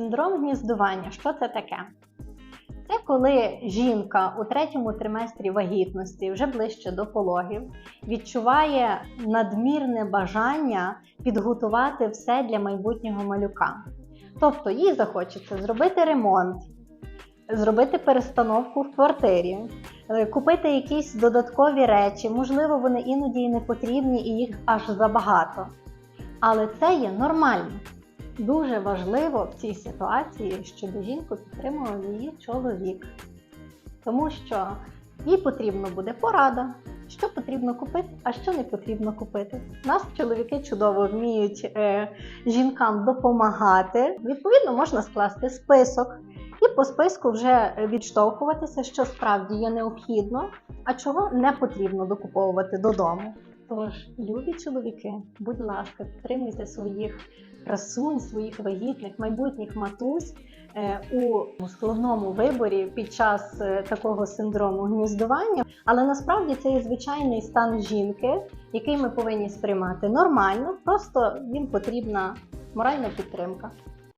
Синдром гніздування. Що це таке? Це коли жінка у третьому триместрі вагітності, вже ближче до пологів, відчуває надмірне бажання підготувати все для майбутнього малюка. Тобто їй захочеться зробити ремонт, зробити перестановку в квартирі, е, купити якісь додаткові речі, можливо, вони іноді і не потрібні, і їх аж забагато. Але це є нормально. Дуже важливо в цій ситуації, щоб жінку підтримував її чоловік. Тому що їй потрібно буде порада, що потрібно купити, а що не потрібно купити. Нас чоловіки чудово вміють е, жінкам допомагати. Відповідно, можна скласти список і по списку вже відштовхуватися, що справді є необхідно, а чого не потрібно докуповувати додому. Тож, любі чоловіки, будь ласка, підтримуйте своїх красунь, своїх вагітних, майбутніх матусь е, у складному виборі під час е, такого синдрому гніздування. Але насправді це є звичайний стан жінки, який ми повинні сприймати нормально, просто їм потрібна моральна підтримка.